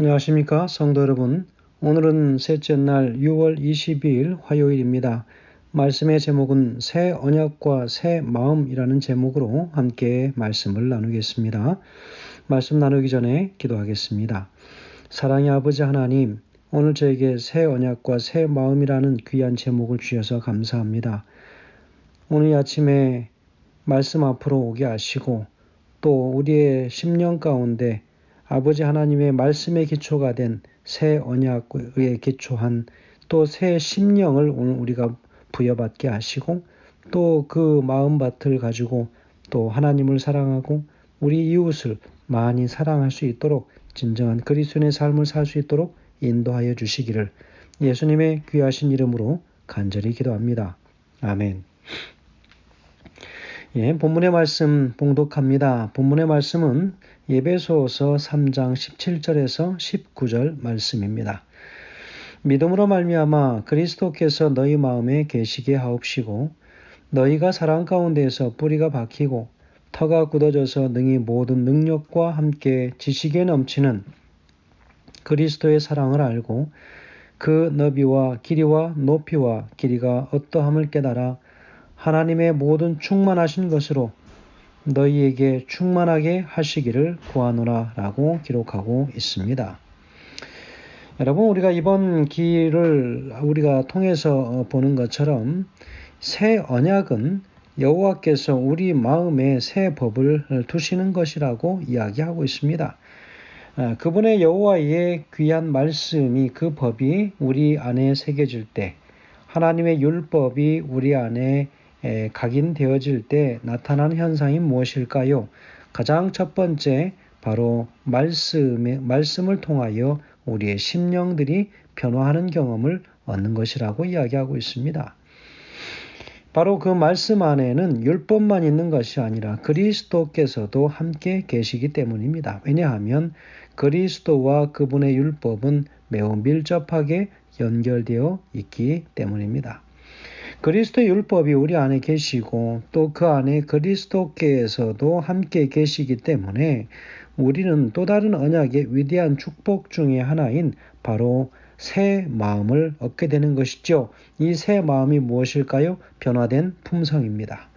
안녕하십니까 성도 여러분. 오늘은 셋째 날 6월 22일 화요일입니다. 말씀의 제목은 새 언약과 새 마음이라는 제목으로 함께 말씀을 나누겠습니다. 말씀 나누기 전에 기도하겠습니다. 사랑의 아버지 하나님, 오늘 저에게 새 언약과 새 마음이라는 귀한 제목을 주셔서 감사합니다. 오늘 아침에 말씀 앞으로 오게 하시고 또 우리의 심령 가운데 아버지 하나님의 말씀의 기초가 된 새 언약에 기초한 또 새 심령을 오늘 우리가 부여받게 하시고 또 그 마음밭을 가지고 또 하나님을 사랑하고 우리 이웃을 많이 사랑할 수 있도록 진정한 그리스도의 삶을 살 수 있도록 인도하여 주시기를 예수님의 귀하신 이름으로 간절히 기도합니다. 아멘. 예, 본문의 말씀 봉독합니다. 본문의 말씀은 예배소서 3장 17절에서 19절 말씀입니다. 믿음으로 말미암아 그리스도께서 너희 마음에 계시게 하옵시고 너희가 사랑 가운데에서 뿌리가 박히고 터가 굳어져서 능히 모든 능력과 함께 지식에 넘치는 그리스도의 사랑을 알고 그 너비와 길이와 높이와 길이가 어떠함을 깨달아 하나님의 모든 충만하신 것으로 너희에게 충만하게 하시기를 구하노라 라고 기록하고 있습니다. 여러분, 우리가 이번 기를 우리가 통해서 보는 것처럼 새 언약은 여호와께서 우리 마음에 새 법을 두시는 것이라고 이야기하고 있습니다. 아, 그분의 여호와의 귀한 말씀이 그 법이 우리 안에 새겨질 때 하나님의 율법이 우리 안에 각인되어질 때 나타나는 현상이 무엇일까요? 가장 첫 번째 바로 말씀의, 말씀을 통하여 우리의 심령들이 변화하는 경험을 얻는 것이라고 이야기하고 있습니다. 바로 그 말씀 안에는 율법만 있는 것이 아니라 그리스도께서도 함께 계시기 때문입니다. 왜냐하면 그리스도와 그분의 율법은 매우 밀접하게 연결되어 있기 때문입니다. 그리스도 율법이 우리 안에 계시고 또 그 안에 그리스도께서도 함께 계시기 때문에 우리는 또 다른 언약의 위대한 축복 중의 하나인 바로 새 마음을 얻게 되는 것이죠. 이 새 마음이 무엇일까요? 변화된 품성입니다.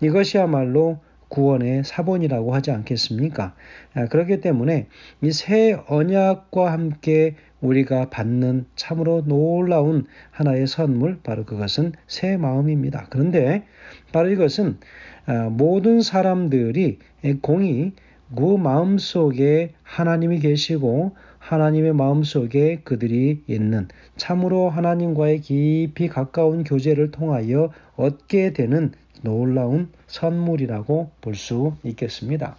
이것이야말로 구원의 사본이라고 하지 않겠습니까? 아, 그렇기 때문에 이 새 언약과 함께 우리가 받는 참으로 놀라운 하나의 선물, 바로 그것은 새 마음입니다. 그런데 바로 이것은 아, 모든 사람들이 공이 그 마음 속에 하나님이 계시고 하나님의 마음 속에 그들이 있는 참으로 하나님과의 깊이 가까운 교제를 통하여 얻게 되는 놀라운 선물이라고 볼 수 있겠습니다.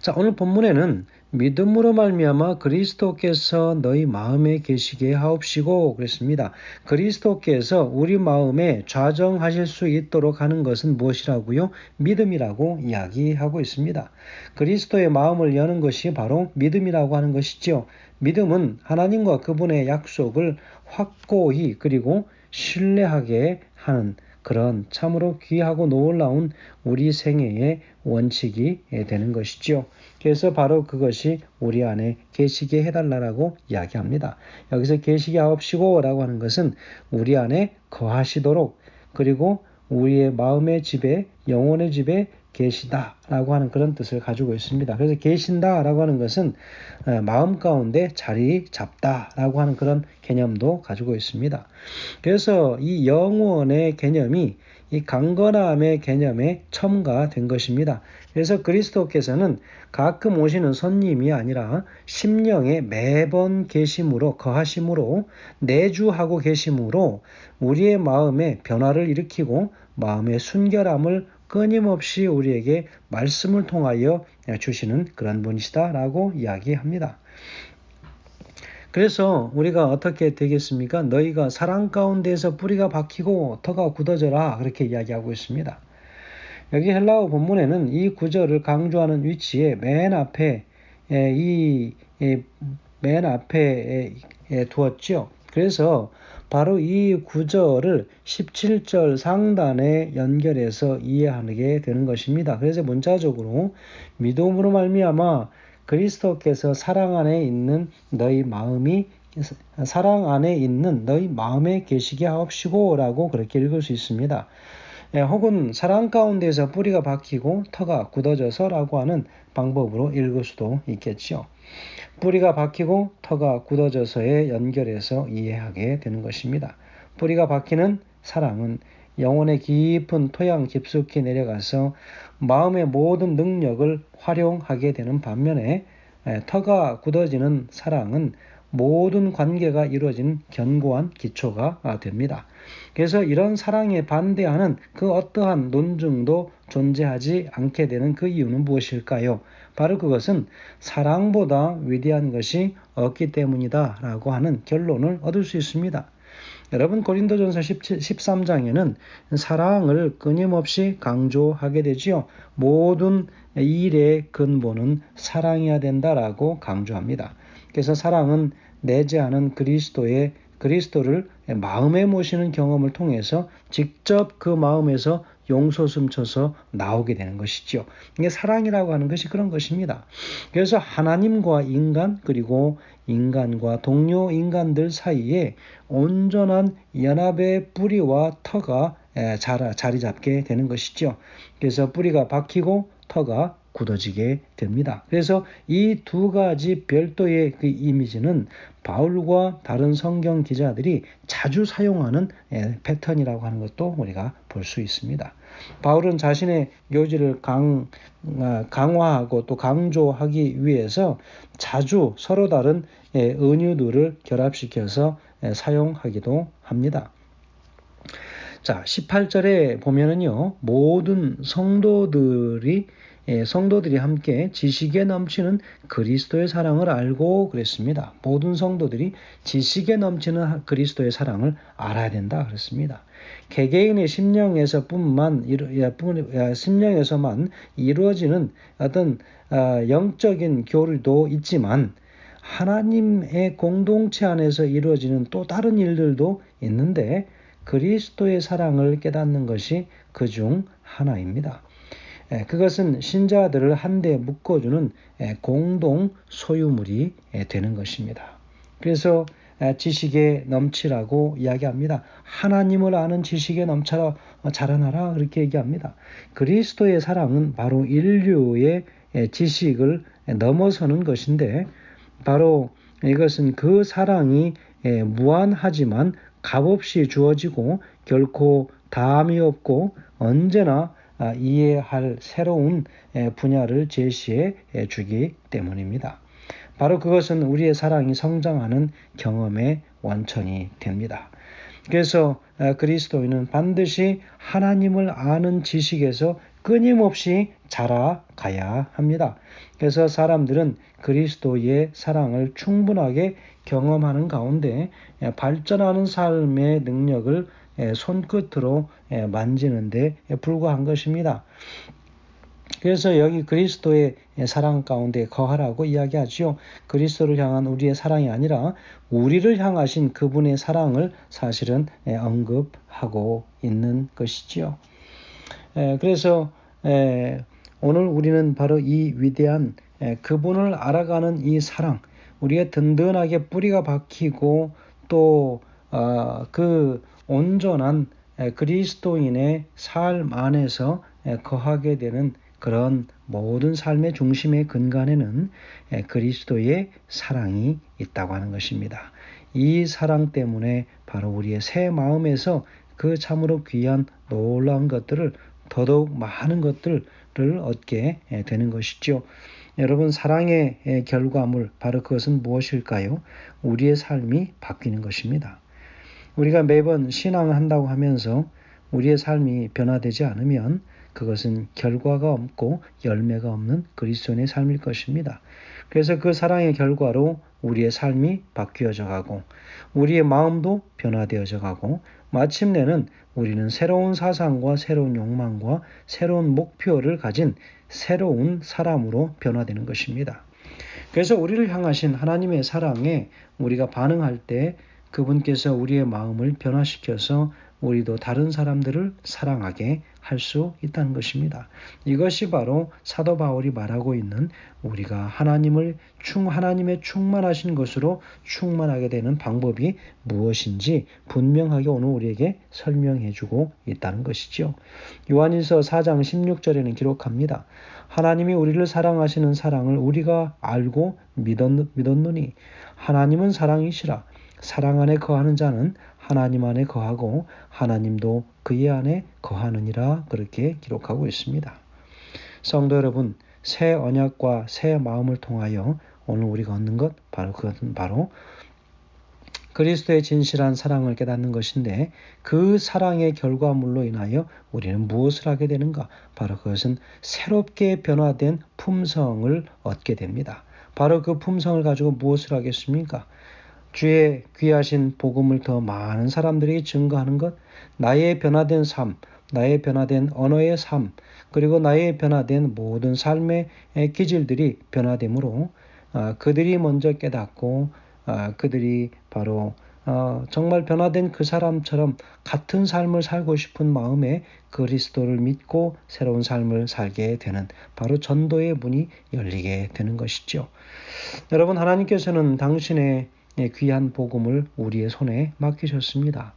자, 오늘 본문에는 믿음으로 말미암아 그리스도께서 너희 마음에 계시게 하옵시고 그랬습니다. 그리스도께서 우리 마음에 좌정하실 수 있도록 하는 것은 무엇이라고요? 믿음이라고 이야기하고 있습니다. 그리스도의 마음을 여는 것이 바로 믿음이라고 하는 것이죠. 믿음은 하나님과 그분의 약속을 확고히 그리고 신뢰하게 하는 그런 참으로 귀하고 놀라운 우리 생애의 원칙이 되는 것이죠. 그래서 바로 그것이 우리 안에 계시게 해달라고 이야기합니다. 여기서 계시게 하옵시고라고 하는 것은 우리 안에 거하시도록 그리고 우리의 마음의 집에 영혼의 집에 계시다라고 하는 그런 뜻을 가지고 있습니다. 그래서 계신다라고 하는 것은 어, 마음 가운데 자리 잡다라고 하는 그런 개념도 가지고 있습니다. 그래서 이 영원의 개념이 이 강건함의 개념에 첨가된 것입니다. 그래서 그리스도께서는 가끔 오시는 손님이 아니라 심령에 매번 계심으로 거하심으로 내주하고 계심으로 우리의 마음에 변화를 일으키고 마음의 순결함을 끊임없이 우리에게 말씀을 통하여 주시는 그런 분이시다라고 이야기합니다. 그래서 우리가 어떻게 되겠습니까? 너희가 사랑 가운데에서 뿌리가 박히고 터가 굳어져라 그렇게 이야기하고 있습니다. 여기 헬라어 본문에는 이 구절을 강조하는 위치에 맨 앞에 이 맨 앞에 두었죠. 그래서 바로 이 구절을 17절 상단에 연결해서 이해하게 되는 것입니다. 그래서 문자적으로 믿음으로 말미암아 그리스도께서 사랑 안에 있는 너희 마음이 사랑 안에 있는 너희 마음에 계시게 하옵시고라고 그렇게 읽을 수 있습니다. 예, 혹은 사랑 가운데서 뿌리가 박히고 터가 굳어져서라고 하는 방법으로 읽을 수도 있겠죠. 뿌리가 박히고 터가 굳어져서에 연결해서 이해하게 되는 것입니다. 뿌리가 박히는 사랑은 영혼의 깊은 토양 깊숙이 내려가서 마음의 모든 능력을 활용하게 되는 반면에 터가 굳어지는 사랑은 모든 관계가 이루어진 견고한 기초가 됩니다. 그래서 이런 사랑에 반대하는 그 어떠한 논증도 존재하지 않게 되는 그 이유는 무엇일까요? 바로 그것은 사랑보다 위대한 것이 없기 때문이다 라고 하는 결론을 얻을 수 있습니다. 여러분 고린도전서 13장에는 사랑을 끊임없이 강조하게 되지요. 모든 일의 근본은 사랑해야 된다라고 강조합니다. 그래서 사랑은 내재하는 그리스도의 그리스도를 마음에 모시는 경험을 통해서 직접 그 마음에서 용솟음 쳐서 나오게 되는 것이죠. 이게 사랑이라고 하는 것이 그런 것입니다. 그래서 하나님과 인간 그리고 인간과 동료 인간들 사이에 온전한 연합의 뿌리와 터가 자리 잡게 되는 것이죠. 그래서 뿌리가 박히고 터가 굳어지게 됩니다. 그래서 이 두 가지 별도의 그 이미지는 바울과 다른 성경 기자들이 자주 사용하는 예, 패턴이라고 하는 것도 우리가 볼 수 있습니다. 바울은 자신의 요지를 강, 아, 강화하고 또 강조하기 위해서 자주 서로 다른 예, 은유들을 결합시켜서 예, 사용하기도 합니다. 자, 18절에 보면은요, 모든 성도들이 예, 성도들이 함께 지식에 넘치는 그리스도의 사랑을 알고 그랬습니다. 모든 성도들이 지식에 넘치는 그리스도의 사랑을 알아야 된다 그랬습니다. 개개인의 심령에서뿐만 심령에서만 이루어지는 어떤 어, 영적인 교류도 있지만 하나님의 공동체 안에서 이루어지는 또 다른 일들도 있는데 그리스도의 사랑을 깨닫는 것이 그 중 하나입니다. 예, 그것은 신자들을 한데 묶어주는 예, 공동 소유물이 예, 되는 것입니다. 그래서 지식에 넘치라고 이야기합니다. 하나님을 아는 지식에 넘쳐라 어, 자라나라 그렇게 얘기합니다. 그리스도의 사랑은 바로 인류의 지식을 넘어서는 것인데 바로 이것은 그 사랑이 무한하지만 값없이 주어지고 결코 다함이 없고 언제나 아, 이해할 새로운 분야를 제시해 주기 때문입니다. 바로 그것은 우리의 사랑이 성장하는 경험의 원천이 됩니다. 그래서 그리스도인은 반드시 하나님을 아는 지식에서 끊임없이 자라가야 합니다. 그래서 사람들은 그리스도의 사랑을 충분하게 경험하는 가운데 발전하는 삶의 능력을 손끝으로 만지는데 불과한 것입니다. 그래서 여기 그리스도의 사랑 가운데 거하라고 이야기하지요. 그리스도를 향한 우리의 사랑이 아니라 우리를 향하신 그분의 사랑을 사실은 언급하고 있는 것이지요. 그래서 오늘 우리는 바로 이 위대한 그분을 알아가는 이 사랑, 우리의 든든하게 뿌리가 박히고 또그 어, 온전한 그리스도인의 삶 안에서 거하게 되는 그런 모든 삶의 중심의 근간에는 그리스도의 사랑이 있다고 하는 것입니다. 이 사랑 때문에 바로 우리의 새 마음에서 그 참으로 귀한 놀라운 것들을 더더욱 많은 것들을 얻게 되는 것이죠. 여러분 사랑의 결과물 바로 그것은 무엇일까요? 우리의 삶이 바뀌는 것입니다. 우리가 매번 신앙을 한다고 하면서 우리의 삶이 변화되지 않으면 그것은 결과가 없고 열매가 없는 그리스도인의 삶일 것입니다. 그래서 그 사랑의 결과로 우리의 삶이 바뀌어져 가고 우리의 마음도 변화되어져 가고 마침내는 우리는 새로운 사상과 새로운 욕망과 새로운 목표를 가진 새로운 사람으로 변화되는 것입니다. 그래서 우리를 향하신 하나님의 사랑에 우리가 반응할 때 그분께서 우리의 마음을 변화시켜서 우리도 다른 사람들을 사랑하게 할 수 있다는 것입니다. 이것이 바로 사도 바울이 말하고 있는 우리가 하나님을 충 하나님의 충만하신 것으로 충만하게 되는 방법이 무엇인지 분명하게 오늘 우리에게 설명해 주고 있다는 것이죠. 요한일서 4장 16절에는 기록합니다. 하나님이 우리를 사랑하시는 사랑을 우리가 알고 믿었, 믿었느니 하나님은 사랑이시라 사랑 안에 거하는 자는 하나님 안에 거하고 하나님도 그의 안에 거하느니라 그렇게 기록하고 있습니다. 성도 여러분, 새 언약과 새 마음을 통하여 오늘 우리가 얻는 것 바로 그것은 바로 그리스도의 진실한 사랑을 깨닫는 것인데 그 사랑의 결과물로 인하여 우리는 무엇을 하게 되는가? 바로 그것은 새롭게 변화된 품성을 얻게 됩니다. 바로 그 품성을 가지고 무엇을 하겠습니까? 주의 귀하신 복음을 더 많은 사람들에게 증거하는 것, 나의 변화된 삶, 나의 변화된 언어의 삶, 그리고 나의 변화된 모든 삶의 기질들이 변화되므로 아, 그들이 먼저 깨닫고 아, 그들이 바로 어, 정말 변화된 그 사람처럼 같은 삶을 살고 싶은 마음에 그리스도를 믿고 새로운 삶을 살게 되는 바로 전도의 문이 열리게 되는 것이죠. 여러분 하나님께서는 당신의 예, 귀한 복음을 우리의 손에 맡기셨습니다.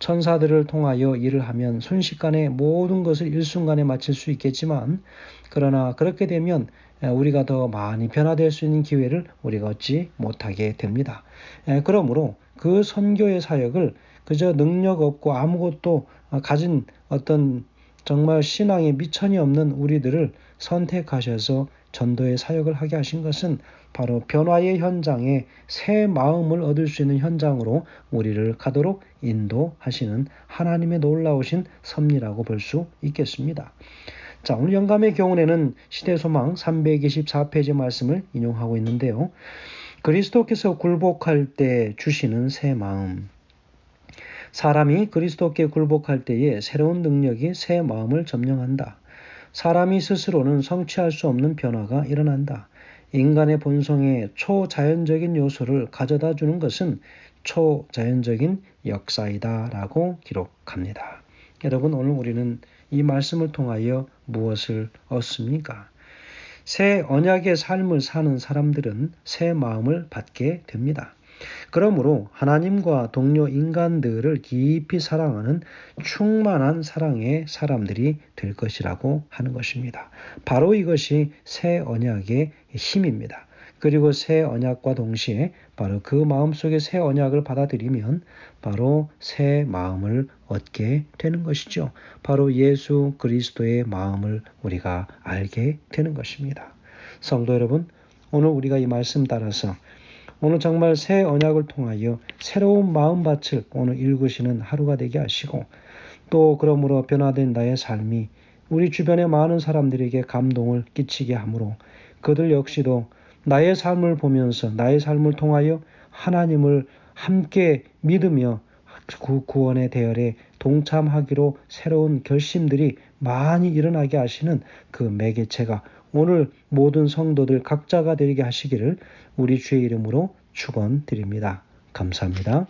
천사들을 통하여 일을 하면 순식간에 모든 것을 일순간에 마칠 수 있겠지만 그러나 그렇게 되면 예, 우리가 더 많이 변화될 수 있는 기회를 우리가 얻지 못하게 됩니다. 예, 그러므로 그 선교의 사역을 그저 능력 없고 아무것도 가진 어떤 정말 신앙에 미천이 없는 우리들을 선택하셔서 전도의 사역을 하게 하신 것은 바로 변화의 현장에 새 마음을 얻을 수 있는 현장으로 우리를 가도록 인도하시는 하나님의 놀라우신 섭리라고 볼 수 있겠습니다. 자, 오늘 영감의 경우에는 시대 소망 324페이지 말씀을 인용하고 있는데요. 그리스도께서 굴복할 때 주시는 새 마음. 사람이 그리스도께 굴복할 때에 새로운 능력이 새 마음을 점령한다. 사람이 스스로는 성취할 수 없는 변화가 일어난다. 인간의 본성에 초자연적인 요소를 가져다 주는 것은 초자연적인 역사이다 라고 기록합니다. 여러분, 오늘 우리는 이 말씀을 통하여 무엇을 얻습니까? 새 언약의 삶을 사는 사람들은 새 마음을 받게 됩니다. 그러므로 하나님과 동료 인간들을 깊이 사랑하는 충만한 사랑의 사람들이 될 것이라고 하는 것입니다. 바로 이것이 새 언약의 힘입니다. 그리고 새 언약과 동시에 바로 그 마음 속에 새 언약을 받아들이면 바로 새 마음을 얻게 되는 것이죠. 바로 예수 그리스도의 마음을 우리가 알게 되는 것입니다. 성도 여러분, 오늘 우리가 이 말씀 따라서 오늘 정말 새 언약을 통하여 새로운 마음밭을 오늘 읽으시는 하루가 되게 하시고 또 그러므로 변화된 나의 삶이 우리 주변의 많은 사람들에게 감동을 끼치게 하므로 그들 역시도 나의 삶을 보면서 나의 삶을 통하여 하나님을 함께 믿으며 그 구원의 대열에 동참하기로 새로운 결심들이 많이 일어나게 하시는 그 매개체가 오늘 모든 성도들 각자가 되게 하시기를 우리 주의 이름으로 축원드립니다. 감사합니다.